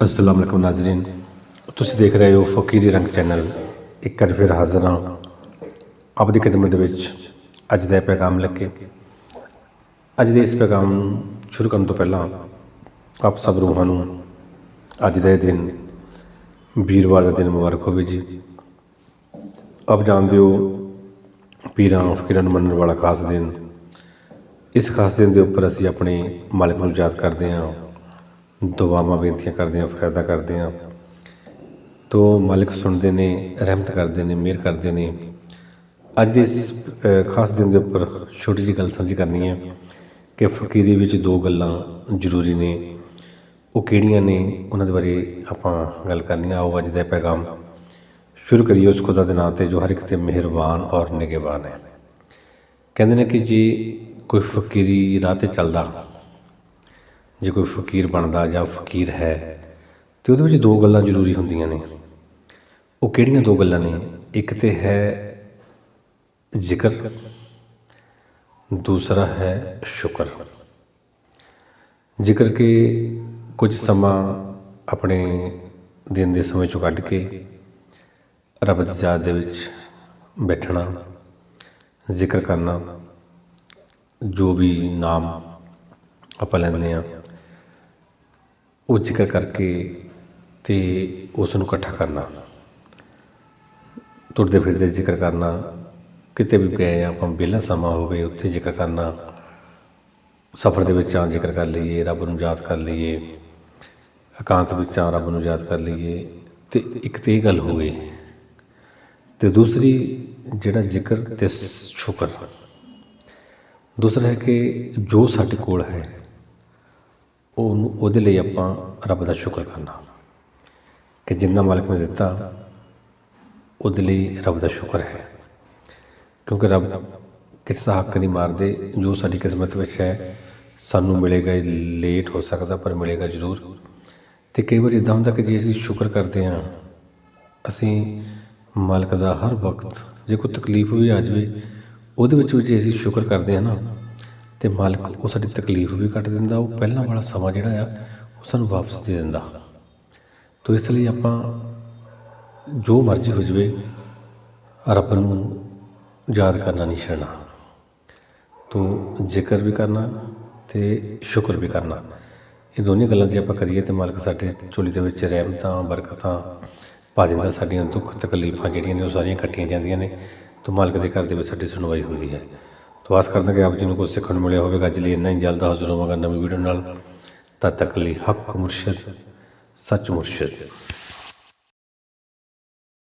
ਅਸਲਾਮ ਅਲੈਕੁਮ ਨਾਜ਼ਰੀਨ। ਤੁਸੀਂ ਦੇਖ ਰਹੇ ਹੋ ਫਕੀਰੀ ਰੰਗ ਚੈਨਲ। ਇੱਕ ਵਾਰ ਫਿਰ ਹਾਜ਼ਰ ਹਾਂ ਆਪ ਦੀ ਖਿਦਮਤ ਦੇ ਵਿੱਚ। ਅੱਜ ਦਾ ਇਹ ਪੈਗਾਮ ਲੈ ਕੇ ਅੱਜ ਦੇ ਇਸ ਪੈਗਾਮ ਨੂੰ ਸ਼ੁਰੂ ਕਰਨ ਤੋਂ ਪਹਿਲਾਂ ਆਪ ਸਭ ਰੂਹਾਂ ਨੂੰ ਅੱਜ ਦਾ ਇਹ ਦਿਨ ਵੀਰਵਾਰ ਦਾ ਦਿਨ ਮੁਬਾਰਕ ਹੋਵੇ ਜੀ। ਆਪ ਜਾਣਦੇ ਹੋ ਪੀਰਾਂ, ਫਕੀਰਾਂ ਨੂੰ ਮੰਨਣ ਵਾਲਾ ਖਾਸ ਦਿਨ। ਇਸ ਖਾਸ ਦਿਨ ਦੇ ਉੱਪਰ ਅਸੀਂ ਆਪਣੇ ਮਾਲਕ ਨੂੰ ਯਾਦ ਕਰਦੇ ਹਾਂ। ਦੁਆਵਾਂ ਬੇਨਤੀਆਂ ਕਰਦੇ ਹਾਂ ਫਰਿਆਦਾ ਕਰਦੇ ਹਾਂ। ਤੋ ਮਾਲਕ ਸੁਣਦੇ ਨੇ, ਰਹਿਮਤ ਕਰਦੇ ਨੇ, ਮਿਹਰ ਕਰਦੇ ਨੇ। ਅੱਜ ਦੇ ਇਸ ਖਾਸ ਦਿਨ ਦੇ ਉੱਪਰ ਛੋਟੀ ਜਿਹੀ ਗੱਲ ਸਾਂਝੀ ਕਰਨੀ ਹੈ ਕਿ ਫਕੀਰੀ ਵਿੱਚ ਦੋ ਗੱਲਾਂ ਜ਼ਰੂਰੀ ਨੇ। ਉਹ ਕਿਹੜੀਆਂ ਨੇ, ਉਹਨਾਂ ਦੇ ਬਾਰੇ ਆਪਾਂ ਗੱਲ ਕਰਨੀ ਆ ਆਓ ਅੱਜ ਦਾ ਪੈਗਾਮ। ਸ਼ੁਰੂ ਕਰੀਏ ਉਸ ਖੁਦਾ ਦੇ ਨਾਂ ਤੇ ਜੋ ਹਰ ਇੱਕ ਤੇ ਮਿਹਰਬਾਨ ਔਰ ਨਿਗਹਿਬਾਨ ਹੈ। ਕਹਿੰਦੇ ਨੇ ਕਿ ਜੇ ਕੋਈ ਫਕੀਰੀ ਰਾਹ ਤੇ ਚੱਲਦਾ ਜੇ ਕੋਈ ਫਕੀਰ ਬਣਦਾ ਜਾਂ ਫਕੀਰ ਹੈ, ਤੇ ਉਹਦੇ ਵਿੱਚ ਦੋ ਗੱਲਾਂ ਜ਼ਰੂਰੀ ਹੁੰਦੀਆਂ ਨੇ। ਉਹ ਕਿਹੜੀਆਂ ਦੋ ਗੱਲਾਂ ਨੇ? ਇੱਕ ਤੇ ਹੈ ਜ਼ਿਕਰ, ਦੂਸਰਾ ਹੈ ਸ਼ੁਕਰ। ਜ਼ਿਕਰ ਕੇ ਕੁਝ ਸਮਾਂ ਆਪਣੇ ਦਿਨ ਦੇ ਸਮੇਂ ਚੋਂ ਕੱਢ ਕੇ ਰੱਬ ਦੀ ਯਾਦ ਦੇ ਵਿੱਚ ਬੈਠਣਾ, ਜ਼ਿਕਰ ਕਰਨਾ, ਜੋ ਵੀ ਨਾਮ ਆਪਾਂ ਲੈਂਦੇ ਆ ਉਹ ਜ਼ਿਕਰ ਕਰਕੇ ਅਤੇ ਉਸ ਨੂੰ ਇਕੱਠਾ ਕਰਨਾ। ਤੁਰਦੇ ਫਿਰਦੇ ਜ਼ਿਕਰ ਕਰਨਾ। ਕਿਤੇ ਵੀ ਗਏ ਆਪਾਂ ਵਿਹਲਾ ਸਮਾਂ ਹੋਵੇ, ਉੱਥੇ ਜ਼ਿਕਰ ਕਰਨਾ। ਸਫ਼ਰ ਦੇ ਵਿੱਚ ਆ ਜ਼ਿਕਰ ਕਰ ਲਈਏ, ਰੱਬ ਨੂੰ ਯਾਦ ਕਰ ਲਈਏ। ਇਕਾਂਤ ਵਿੱਚ ਆ ਰੱਬ ਨੂੰ ਯਾਦ ਕਰ ਲਈਏ। ਤੇ ਇੱਕ ਤੇ ਇਹ ਗੱਲ ਹੋ ਗਈ। ਤੇ ਦੂਸਰੀ, ਜਿਹੜਾ ਜ਼ਿਕਰ ਤੇ ਸ਼ੁਕਰ। ਦੂਸਰਾ ਹੈ ਕਿ ਜੋ ਸਾਡੇ ਕੋਲ ਹੈ ਉਹਦੇ ਲਈ ਆਪਾਂ ਰੱਬ ਦਾ ਸ਼ੁਕਰ ਕਰਨਾ। ਕਿ ਜਿੰਨਾ ਮਾਲਕ ਨੇ ਦਿੱਤਾ, ਉਹਦੇ ਲਈ ਰੱਬ ਦਾ ਸ਼ੁਕਰ ਹੈ। ਕਿਉਂਕਿ ਰੱਬ ਕਿਸੇ ਦਾ ਹੱਕ ਨਹੀਂ ਮਾਰਦੇ, ਜੋ ਸਾਡੀ ਕਿਸਮਤ ਵਿੱਚ ਹੈ, ਸਾਨੂੰ ਮਿਲੇਗਾ ਲੇਟ ਹੋ ਸਕਦਾ, ਪਰ ਮਿਲੇਗਾ ਜ਼ਰੂਰ। ਤੇ ਕਈ ਵਾਰ ਇਦਾਂ ਹੁੰਦਾ ਕਿ ਜੇ ਅਸੀਂ ਸ਼ੁਕਰ ਕਰਦੇ ਹਾਂ, ਅਸੀਂ ਮਾਲਕ ਦਾ ਹਰ ਵਕਤ ਜੇ ਕੋਈ ਤਕਲੀਫ ਵੀ ਆ ਜਾਵੇ, ਉਹਦੇ ਵਿੱਚ ਵੀ ਜੇ ਅਸੀਂ ਸ਼ੁਕਰ ਕਰਦੇ ਹਾਂ ਨਾ ਤੇ ਮਾਲਕ ਉਹ ਸਾਡੀ ਤਕਲੀਫ ਵੀ ਕੱਟ ਦਿੰਦਾ, ਉਹ ਪਹਿਲਾਂ ਵਾਲਾ ਸਮਾਂ ਜਿਹੜਾ ਆ, ਉਹ ਸਾਨੂੰ ਵਾਪਸ ਦੇ ਦਿੰਦਾ। ਤੋ ਇਸ ਲਈ ਆਪਾਂ ਜੋ ਮਰਜ਼ੀ ਹੋ ਜਾਵੇ, ਰੱਬ ਨੂੰ ਯਾਦ ਕਰਨਾ ਨਹੀਂ ਛੱਡਣਾ। ਤੋ ਜ਼ਿਕਰ ਵੀ ਕਰਨਾ ਤੇ ਸ਼ੁਕਰ ਵੀ ਕਰਨਾ। ਇਹ ਦੋਨੇ ਗੱਲਾਂ ਜੇ ਆਪਾਂ ਕਰੀਏ ਤੇ ਮਾਲਕ ਸਾਡੇ ਝੋਲੀ ਦੇ ਵਿੱਚ ਰਹਿਮਤਾਂ, ਬਰਕਤਾਂ ਪਾ ਦਿੰਦਾ, ਸਾਡੀਆਂ ਦੁੱਖ ਤਕਲੀਫਾਂ ਜਿਹੜੀਆਂ ਨੇ ਉਹ ਸਾਰੀਆਂ ਕੱਟੀਆਂ ਜਾਂਦੀਆਂ ਨੇ। ਤੋ ਮਾਲਕ ਦੇ ਘਰ ਦੇ ਵਿੱਚ ਸਾਡੀ ਸੁਣਵਾਈ ਹੁੰਦੀ ਹੈ। ਤੋ ਆਸ ਕਰਦਾ ਕਿ ਆਪ ਜੀ ਨੂੰ ਕੁਝ ਸਿੱਖਣ ਨੂੰ ਮਿਲਿਆ ਹੋਵੇਗਾ। ਅੱਜ ਲਈ ਇੰਨਾ ਹੀ ਜਲਦ ਹਾਜ਼ਰ ਹੋਵਾਂਗਾ ਨਵੀਂ ਵੀਡੀਓ ਨਾਲ। ਤਦ ਤੱਕ ਲਈ ਹੱਕ ਮੁਰਸ਼ਿਦ, ਸੱਚ ਮੁਰਸ਼ਿਦ।